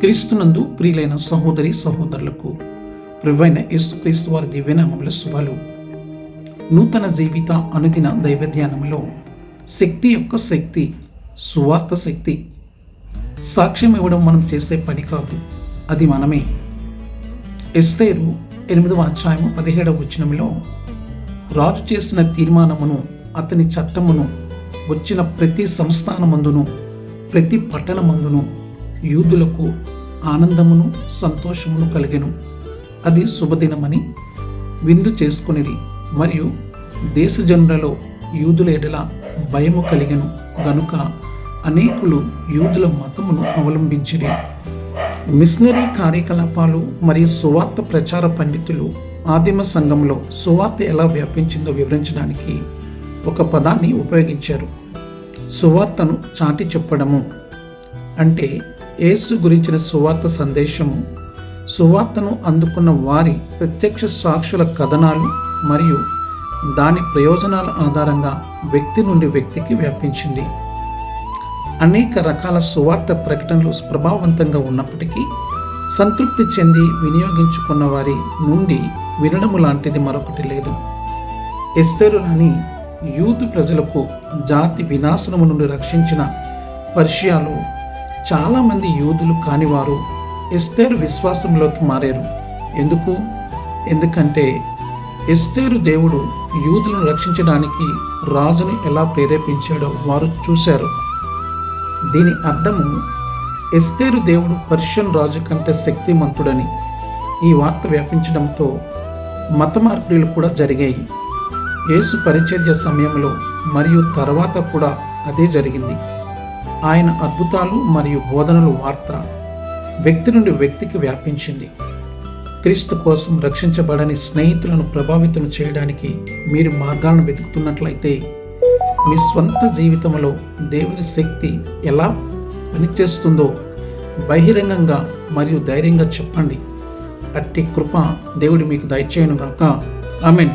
క్రీస్తునందు ప్రియులైన సహోదరి సహోదరులకు ప్రభువైన యేసుక్రీస్తు వారి దివ్యనామముల శుభాలు. నూతన జీవిత అనుదిన దైవధ్యానములో శక్తి యొక్క శక్తి సువార్త శక్తి సాక్ష్యం ఇవ్వడం మనం చేసే పని కాదు అది మనమే. ఎస్తేరు ఎనిమిదవ అధ్యాయము పదిహేడవ వచనంలో రాజు చేసిన తీర్మానమును అతని చట్టమును వచ్చిన ప్రతి సంస్థానమందును ప్రతి పట్టణమందును యూదులకు ఆనందమును సంతోషమును కలిగెను. అది శుభదినమని విందు చేసుకునిది మరియు దేశజనులలో యూదుల ఎడల భయము కలిగెను. గనుక అనేకులు యూదుల మతమును అవలంబించిరి. మిషనరీ కార్యకలాపాలు మరియు సువార్త ప్రచార పండితులు ఆదిమ సంఘంలో సువార్త ఎలా వ్యాపించిందో వివరించడానికి ఒక పదాన్ని ఉపయోగించారు. సువార్తను చాటి చెప్పడము. అంటే యేసు గురించిన సువార్త సందేశము సువార్తను అందుకున్న వారి ప్రత్యక్ష సాక్షుల కథనాలు మరియు దాని ప్రయోజనాల ఆధారంగా వ్యక్తి నుండి వ్యక్తికి వ్యాపించింది. అనేక రకాల సువార్త ప్రకటనలు ప్రభావవంతంగా ఉన్నప్పటికీ సంతృప్తి చెంది వినియోగించుకున్న వారి నుండి వినడము లాంటిది మరొకటి లేదు. ఎస్తేరులని యూత్ ప్రజలకు జాతి వినాశనము నుండి రక్షించిన పర్షియాలో చాలామంది యూదులు కానివారు ఎస్తేరు విశ్వాసంలోకి మారారు. ఎందుకు? ఎందుకంటే ఎస్తేరు దేవుడు యూదులను రక్షించడానికి రాజును ఎలా ప్రేరేపించాడో వారు చూశారు. దీని అర్థము ఎస్తేరు దేవుడు పర్షియన్ రాజు కంటే శక్తిమంతుడని ఈ వార్త వ్యాపించడంతో మత మార్పిడిలు కూడా జరిగాయి. యేసు పరిచర్య సమయంలో మరియు తర్వాత కూడా అదే జరిగింది. ఆయన అద్భుతాలు మరియు బోధనలు వార్త వ్యక్తి నుండి వ్యక్తికి వ్యాపించింది. క్రీస్తు కోసం రక్షించబడని స్నేహితులను ప్రభావితం చేయడానికి మీరు మార్గాలను వెతుకుతున్నట్లయితే మీ స్వంత జీవితంలో దేవుని శక్తి ఎలా పనిచేస్తుందో బహిరంగంగా మరియు ధైర్యంగా చెప్పండి. అట్టి కృప దేవుడు మీకు దయచేయను గాక ఆమెన్.